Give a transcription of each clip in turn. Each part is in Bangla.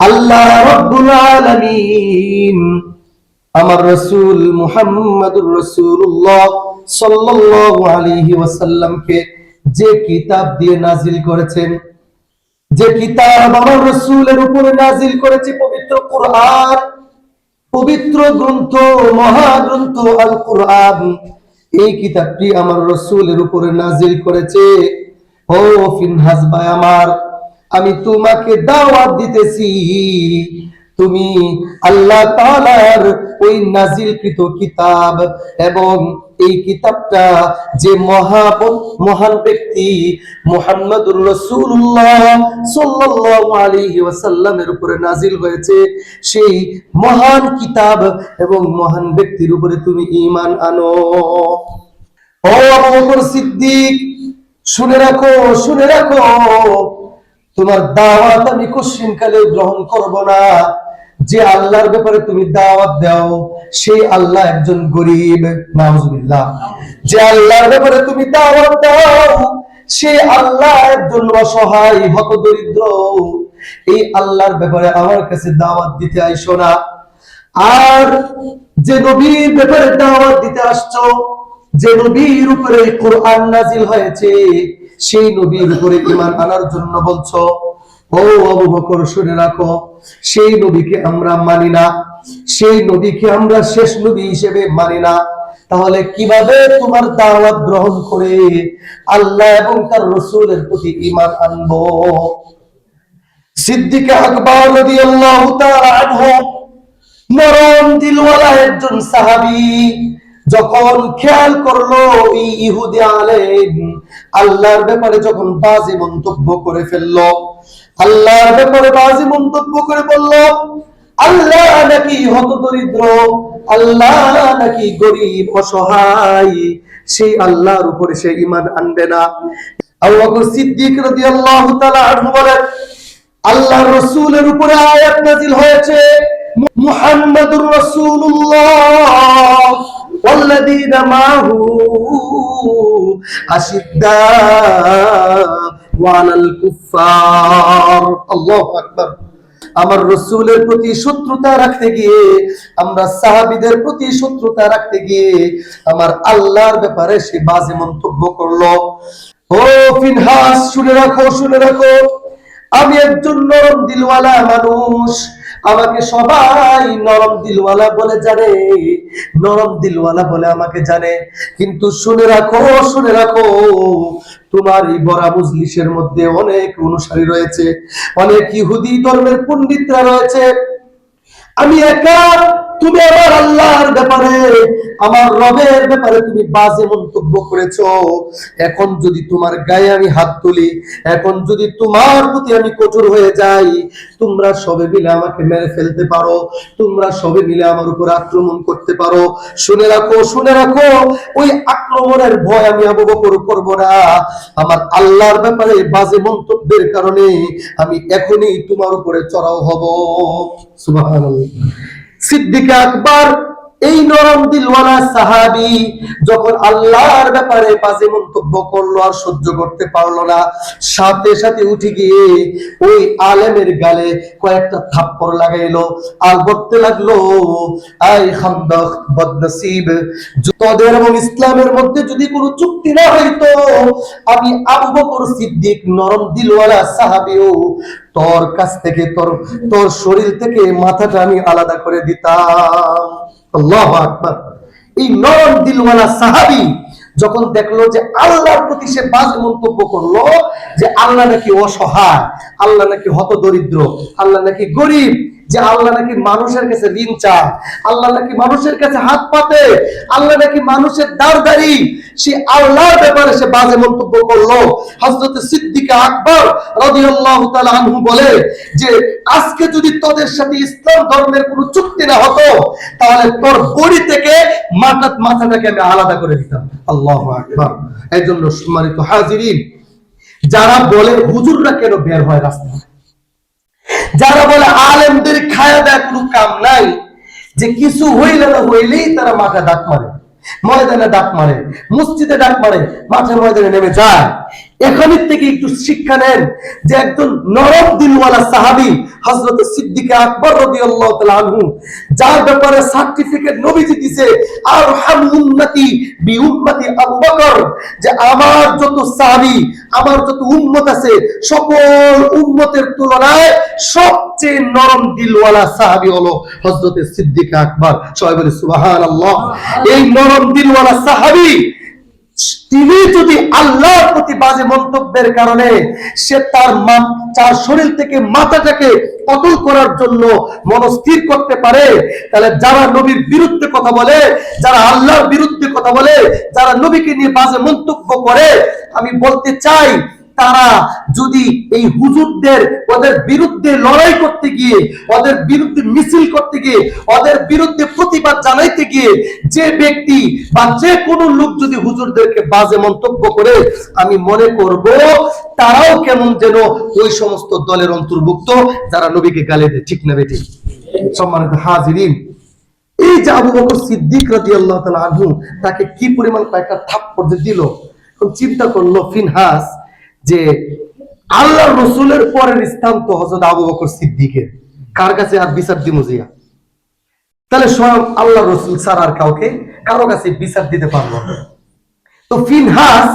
আল্লাহ রব্বুল আলামিন আমার রসুল মুহাম্মদুর রসুল্লাহ সাল্লাল্লাহু আলাইহি ওয়াসাল্লামকে যে কিতাব দিয়ে নাজিল করেছেন, যে কিতাব আমার রসুলের উপরে নাজিল করেছে পবিত্র কোরআন, পবিত্র গ্রন্থ, মহাগ্রন্থ আল কোরআন এই কিতাবটি আমার রসুলের উপরে নাজিল করেছে। ও ফিনহাস ভাই আমার আমি তোমাকে দাওয়াত দিতেছি। তুমি আল্লাহ তাআলার ওই নাজিলকৃত কিতাব এবং এই কিতাবটা যে মহাবত মহান ব্যক্তি মুহাম্মদুর আলাইহি ওয়াসাল্লামের উপরে নাজিল হয়েছে, সেই মহান কিতাব এবং মহান ব্যক্তির উপরে তুমি ঈমান আনো। ও সিদ্দিক, শুনে রাখো শুনে রাখো। তোমার দাওয়াত আমি কোশ্চিন কালে গ্রহণ করব না। যে আল্লাহর ব্যাপারে তুমি দাওয়াত দাও, সেই আল্লাহ একজন গরিব, নাউজুবিল্লাহ। যে আল্লাহর ব্যাপারে তুমি দাওয়াত দাও সে আল্লাহ একজন অসহায় হত দরিদ্র এই আল্লাহর ব্যাপারে আমার কাছে দাওয়াত দিতে আইসো না। আর যে নবীর ব্যাপারে দাওয়াত দিতে আসছো, যে নবীর উপরে কোরআন নাজিল হয়েছে সেই নবীর উপরে ঈমান আনার জন্য বলছো? ও আবু বকর, শুনে রাখো, সেই নবীকে আমরা মানি না। সেই নবীকে আমরা শেষ নবী হিসেবে মানি না। তাহলে কীভাবে তোমার দাওয়াত গ্রহণ করে আল্লাহ এবং তার রসুলের প্রতি ঈমান আনব? সিদ্দিক আকবর রাদিয়াল্লাহু তাআলা আনহু, নরম দিলওয়ালা একজন সাহাবী, যখন খেয়াল করল ইহুদি আলেম আল্লাহর ব্যাপারে যখন বাজে মন্তব্য করে ফেলল, আল্লাহর ব্যাপারে বাজে মন্তব্য করে বলল, আল্লাহ নাকি হত দরিদ্র আল্লাহ নাকি গরিব, অসহায়, সেই আল্লাহর উপরে সে ইমান আনবে না। বকর সিদ্দিক আনহু বলেন আল্লাহ রসুলের উপরে আয়াত নাজিল হয়েছে, মুহাম্মাদুর রাসূলুল্লাহ। والذين معه أشداء وعلى الكفار الله أكبر আমার রসুলের প্রতি শত্রুতা রাখতে গিয়ে আমরা সাহাবিদের প্রতি শত্রুতা রাখতে গিয়ে আমার আল্লাহর ব্যাপারে সে বাজে মন্তব্য করলো ও ফিনহাস শুনে রাখো শুনে রাখো আমি একজন নরম দিলওয়ালা মানুষ আমাকে সবাই নরম দিলওয়ালা বলে জানে। নরম দিলওয়ালা বলে আমাকে জানে। কিন্তু শুনে রাখো শুনে রাখো, তোমার এই বড়া মুজলিশের মধ্যে অনেক অনুসারী রয়েছে। অনেক ইহুদি ধর্মের পণ্ডিতরা রয়েছে। আমি একা তুমি আমার আল্লাহর ব্যাপারে, আমার রবের ব্যাপারে তুমি বাজে মন্তব্য করেছ। এখন যদি তোমার গায়ে আমি হাত তুলি, এখন যদি তোমার প্রতি আমি কঠোর হয়ে যাই, তোমরা সবে মিলে আমাকে মেরে ফেলতে পারো, তোমরা সবে মিলে আমার উপর আক্রমণ করতে পারো। শুনে রাখো শুনে রাখো, ওই আক্রমণের ভয় আমি আবু করব না। আমার আল্লাহর ব্যাপারে বাজে মন্তব্যের কারণে আমি এখনই তোমার উপরে চড়াও হব। সুবহানাল্লাহ। সিদ্দিক আকবর এই নরম দিলওয়ালা সাহাবি যখন আল্লাহর ব্যাপারে বাজে মন্তব্য করল আর সহ্য করতে পারল না, সাথে সাথে উঠে গিয়ে ওই আলেমের গালে কয়েকটা থাপ্পড় লাগাইলো। আর বলতে লাগল, আই খান্দক বদনসিব তোদের এবং ইসলামের মধ্যে যদি কোনো চুক্তি না হইতো, আমি আবু বকর সিদ্দিক নরম দিলওয়ালা সাহাবিও তোর কাছ থেকে, তোর তোর শরীর থেকে মাথাটা আমি আলাদা করে দিতাম। আল্লাহ আকবর। এই নরম দিলওয়ালা সাহাবি যখন দেখল যে আল্লাহর প্রতি সে বাজে মন্তব্য করল, যে আল্লাহ নাকি অসহায়, আল্লাহ নাকি হত দরিদ্র আল্লাহ নাকি গরিব যে আল্লাহ নাকি মানুষের কাছে ঋণ চায়, আল্লাহ নাকি মানুষের কাছে হাত পাতে, আল্লাহ নাকি মানুষের দাঁড়দারি সে আল্লাহর ব্যাপারে সে বাজে মন্তব্য করল। হযরত সিদ্দিক আকবর রাদিয়াল্লাহু তাআলা আনহু বলে যে, আজকে যদি তোদের সাথে ইসলাম ধর্মের কোনো চুক্তি না হতো, তাহলে তোর বড়ি থেকে মাথা মাথাটাকে আমি আলাদা করে দিতাম। আল্লাহু আকবার। এই সম্মানিত হাজিরিন, যারা বলে হুজুররা কেন বের হয় রাস্তায়? যারা বলে আলেমদের খায়া দেয় কোনো কাম নাই, যে কিছু হইলে না হইলেই তারা মাথা দাঁত মারে, ময়দানে দাঁত মারে, মসজিদে ডাক মারে, মাঠে ময়দানে নেমে যায়। এখানের থেকে একটু শিক্ষা নেন যে একজন নরম দিলওয়ালা সাহাবি হযরত সিদ্দিক আকবর রাদিয়াল্লাহু তাআলা আনহু, যার ব্যাপারে সার্টিফিকেট নবীজি দিছে আর হাম উম্মতি বি উম্মতি আবু বকর যে আমার যত সাহাবি, আমার যত উম্মত আছে, সকল উম্মতের তুলনায় সবচেয়ে নরম দিলওয়ালা সাহাবি হলো হযরত সিদ্দিক আকবর। সবাই বলে, সুবহানাল্লাহ। এই নরম দিলওয়ালা সাহাবি তিনি যদি আল্লাহর প্রতি বাজে মন্তব্যের কারণে সে তার তার শরীর থেকে মাথাটাকে কতল করার জন্য মনস্থির করতে পারে, তাহলে যারা নবীর বিরুদ্ধে কথা বলে, যারা আল্লাহর বিরুদ্ধে কথা বলে, যারা নবীকে নিয়ে বাজে মন্তব্য করে, আমি বলতে চাই তারা যদি এই হুজুরদের, ওদের বিরুদ্ধে লড়াই করতে গিয়ে, ওদের বিরুদ্ধে মিছিল করতে গিয়ে, ওদের বিরুদ্ধে প্রতিবাদ জানাইতে গিয়ে যে ব্যক্তি বা যে কোনো লোক যদি হুজুরদেরকে বাজে মন্তব্য করে, আমি মনে করব তারাও কেমন যেন ওই সমস্ত দলের অন্তর্ভুক্ত যারা নবীকে গালে দেয়। ঠিক না বেঠিক? সম্মানিত হাজিরিন, এই যে আবু বকর সিদ্দিক রাদিয়াল্লাহু তাআলা আনহু তাকে কি পরিমাণ কয়েকটা থাপ্পড় দিল? চিন্তা করল ফিনহাস যে আল্লাহ রসুলের পরের স্থান তো হযরত আবু বকর সিদ্দিকের। কার কাছে আর বিচার দিমুজিয়া তাহলে স্বয়ং আল্লাহ রসুল ছাড়া আর কাউকে কারও কাছে বিচার দিতে পারল না। তো ফিনহাস,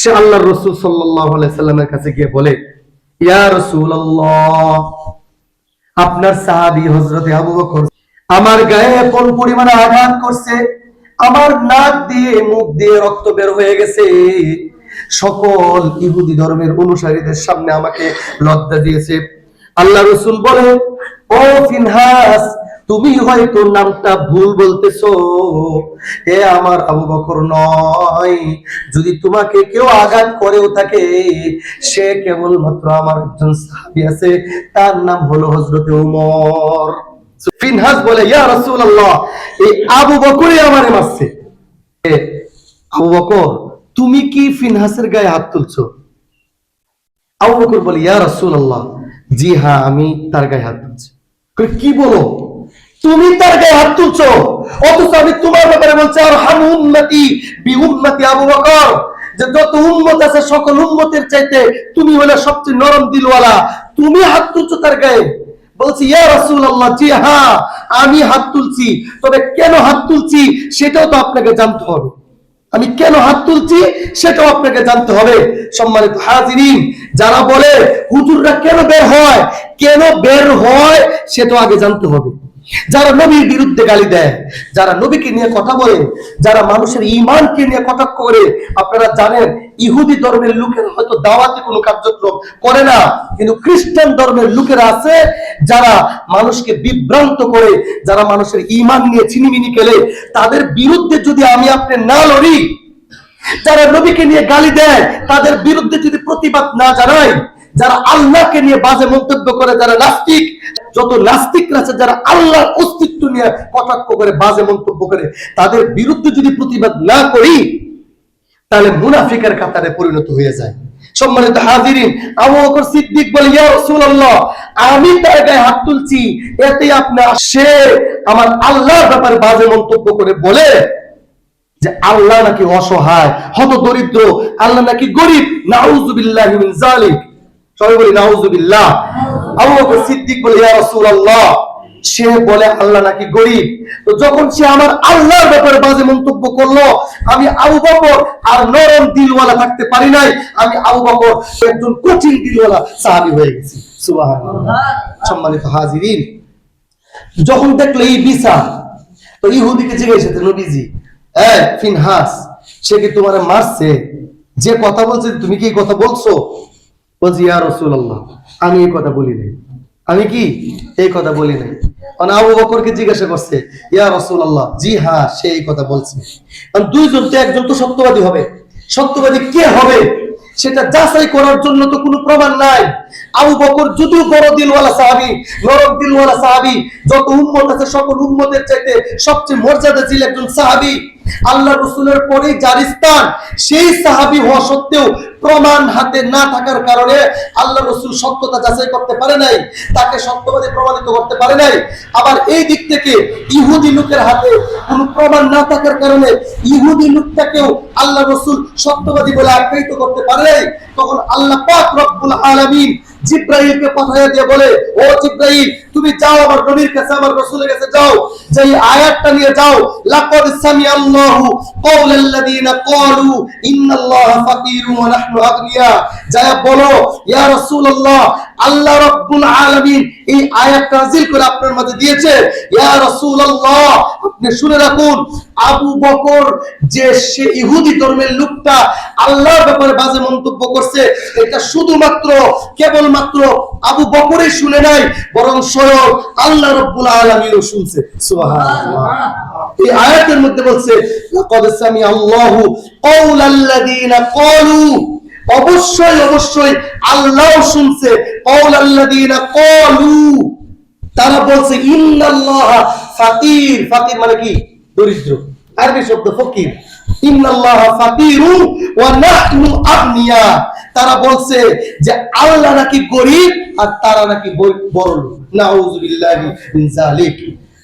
সে আল্লাহ রসুল আলাইহি সাল্লামের কাছে গিয়ে বলে, ইয়া রাসূলুল্লাহ, আপনার সাহাবী হযরতে আবু বকর আমার গায়ে কোন পরিমাণে আঘাত করছে? আমার নাক দিয়ে, মুখ দিয়ে রক্ত বের হয়ে গেছে। সকল ইহুদি ধর্মের অনুসারীদের সামনে আমাকে লজ্জা দিয়েছে। আল্লাহ রসুল বলে ও ফিনহাস, তুমি হয়তো নামটা ভুল বলতেছো। এ আমার আবু বকর নয়, যদি তোমাকে কেউ আঘাত করেও থাকে, সে কেবলমাত্র আমার একজন সাহাবী আছে, তার নাম হলো হযরতে উমর। ফিনহাস বলে, ইয়া রাসূলুল্লাহ, এই আবু বকরই আমারে মারছে। আবু বকর তুমি কি ফিনহাসের গায়ে হাত তুলছো? আবু বকর ইয়া জি হ্যাঁ আমি তার গায়ে হাত তুলছি। কি বলো? তুমি তার গায়ে হাত তুলছো? অথচ আমি তোমার ব্যাপারে বলছি আর হাম বি আবু বকর। যে যত উম্মত আছে, সকল উম্মতের চাইতে তুমি হলে সবচেয়ে নরম দিলওয়ালা। তুমি হাত তুলছো তার গায়ে? বলছি, ইয়া রাসূলুল্লাহ, জি হ্যাঁ আমি হাত তুলছি। তবে কেন হাত তুলছি, সেটাও তো আপনাকে জানতে হবে। আমি কেন হাত তুলছি সেটাও আপনাকে জানতে হবে। সম্মানিত হাজিরিন, যারা বলে, হুজুররা কেন বের হয়? কেন বের হয়, সেটাও আগে জানতে হবে। যারা নবীর বিরুদ্ধে গালি দেয়, যারা নবীকে নিয়ে কথা বলে, যারা মানুষের ইমানকে নিয়ে কথা করে, আপনারা জানেন, ইহুদি ধর্মের লোকেরা হয়তো দাওয়াতি কোনো কার্যক্রম করে না, কিন্তু খ্রিস্টান ধর্মের লোকেরা আছে যারা মানুষকে বিভ্রান্ত করে, যারা মানুষের ইমান নিয়ে ছিনিমিনি খেলে। তাদের বিরুদ্ধে যদি আমি আপনি না লড়ি, যারা নবীকে নিয়ে গালি দেয়, তাদের বিরুদ্ধে যদি প্রতিবাদ না জানাই, যারা আল্লাহকে নিয়ে বাজে মন্তব্য করে, যারা নাস্তিক যত নাস্তিকরা আছে যারা আল্লাহর অস্তিত্ব নিয়ে কটাক্ষ করে, বাজে মন্তব্য করে, তাদের বিরুদ্ধে যদি প্রতিবাদ না করি, তাহলে মুনাফিকের কাতারে পরিণত হয়ে যায়। সম্মানিত হাজিরিন, আবু বকর সিদ্দিক বলে, ইয়া রাসূলুল্লাহ, আমি তার গায়ে হাত তুলছি, এতে আমার আল্লাহর ব্যাপারে বাজে মন্তব্য করে বলে যে আল্লাহ নাকি অসহায় হত দরিদ্র আল্লাহ নাকি গরিব, নাউজুবিল্লাহি মিন জালিক সবাই বলি, নাউজুবিল্লাহ। আবু সিদ্দিক বলে, ইয়া সে বলে, আল্লাহ নাকি গরিব তো যখন সে আমার আল্লাহর ব্যাপারে বাজে মন্তব্য করল, আমি আবু বকর আর নরম দিলওয়ালা থাকতে পারি নাই, আমি আবু বকর একজন কঠিন দিলওয়ালা সাহাবী হয়ে গেছি। সম্মানিত হাজিরিন, যখন দেখল এই বিচার তো ইহুদিকে জিজ্ঞেস নবীজি হ্যাঁ ফিনহাস, সে কি তোমার মারছে? যে কথা বলছে, তুমি কি কথা বলছো? বলছি, ইয়া রাসূলুল্লাহ আমি এই কথা বলি নাই। আমি কি এই কথা বলি নাই? মানে আবু বকরকে জিজ্ঞাসা করছে, ইয়া রাসূলুল্লাহ, জি হ্যাঁ সে এই কথা বলছে। কারণ দুইজন তো একজন তো সত্যবাদী হবে। সত্যবাদী কে হবে? সেটা যাচাই করার জন্য তো কোনো প্রমাণ নাই। আবু বকর যদিও বড় দিলওয়ালা সাহাবি, নরম দিলওয়ালা সাহাবি, যত উম্মত আছে, সকল উম্মতের চাইতে সবচেয়ে মর্যাদা ছিল একজন সাহাবি। আল্লাহ রসুলের পরেই যার স্থান, সেই সাহাবি হওয়া সত্ত্বেও প্রমাণ হাতে না থাকার কারণে আল্লাহ রসুল সত্যতা যাচাই করতে পারে নাই, তাকে সত্যবাদী প্রমাণিত করতে পারে নাই। আবার এই দিক থেকে ইহুদি লোকের হাতে কোনো প্রমাণ না থাকার কারণে ইহুদি লোকটাকেও আল্লাহ রসুল সত্যবাদী বলে আখ্যায়িত করতে পারে নাই। তখন আল্লাহ পাক রব্বুল আলামিন জিব্রাইলকে পাঠাইয়া দিয়ে বলে, ও জিব্রাইল, তুমি যাও আমার নবীর কাছে, আমার রাসূলের কাছে যাও। যে এই আয়াতটা নিয়ে যাও, লাকাদ সামিআল্লাহু কওলাল্লাযীনা ক্বালু, ইন্নাল্লাহা ফাকিরুন ওয়া নাহনু আগনিয়া যায় বলো, ইয়া রাসূলুল্লাহ আল্লাহ রাব্বুল আলামিন এই আয়াত নাযিল করে আপনার মাঝে দিয়েছে, ইয়া রাসূলুল্লাহ, আপনি শুনে রাখুন, আবু বকর যে সে ইহুদি ধর্মের লোকটা আল্লাহর ব্যাপারে বাজে মন্তব্য করছে, এটা শুধুমাত্র, কেবলমাত্র আবু বকরই শুনে নাই, বরং স্বয়ং আল্লাহ রব্বুল আলামিনও শুনছে। সুবহানাল্লাহ। এই আয়াতের মধ্যে বলছে, লাকাদ সামি আল্লাহু কওলাল্লাযীনা ক্বালু। অবশ্যই অবশ্যই আল্লাহ শুনছে তারা বলছে ফাকির। ফাকির মানে কি? দরিদ্র। আরবি শব্দ ফকির। তারা বলছে যে, আল্লাহ নাকি গরিব আর তারা নাকি বড় লোক। নাউযুবিল্লাহি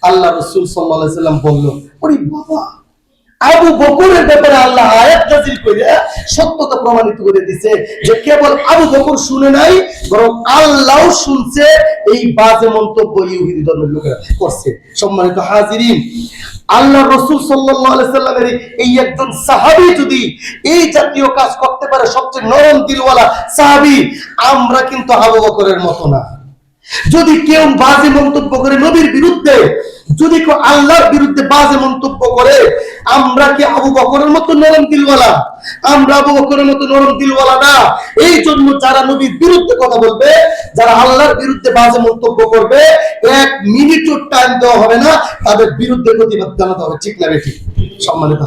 আল্লাহ রাসূল সাল্লাল্লাহু সাল্লাম বলল, ওরে বাবা আবু বকরের ব্যাপারে আল্লাহ আয়াত নাযিল করে, সত্যতা প্রমাণিত করে দিছে যে কেবল আবু বকর শুনে নাই, বরং আল্লাহও শুনছে, এই বাজে মন্তব্য ইহুদি ধর্মের লোকেরা করছে। সম্মানিত হাজিরিন আল্লাহ রসুল সাল্লামের এই একজন সাহাবী যদি এই জাতীয় কাজ করতে পারে, সবচেয়ে নরম দিলওয়ালা সাহাবী, আমরা কিন্তু আবু বকরের মতো না। যদি কেউ বাজে মন্তব্য করে নবীর বিরুদ্ধে, যদি কেউ আল্লাহর বিরুদ্ধে বাজে মন্তব্য করে আমরা কি আবু বকরের মতো নরম দিলওয়ালা? আমরা আবু বকরের মতো নরম দিলওয়ালা না। এই জন্য যারা নবীর বিরুদ্ধে কথা বলবে, যারা আল্লাহর বিরুদ্ধে বাজে মন্তব্য করবে, এক মিনিটও টাইম দেওয়া হবে না, তাদের বিরুদ্ধে প্রতিবাদ জানাতে হবে। ঠিক না বেঠিক? সম্মানিত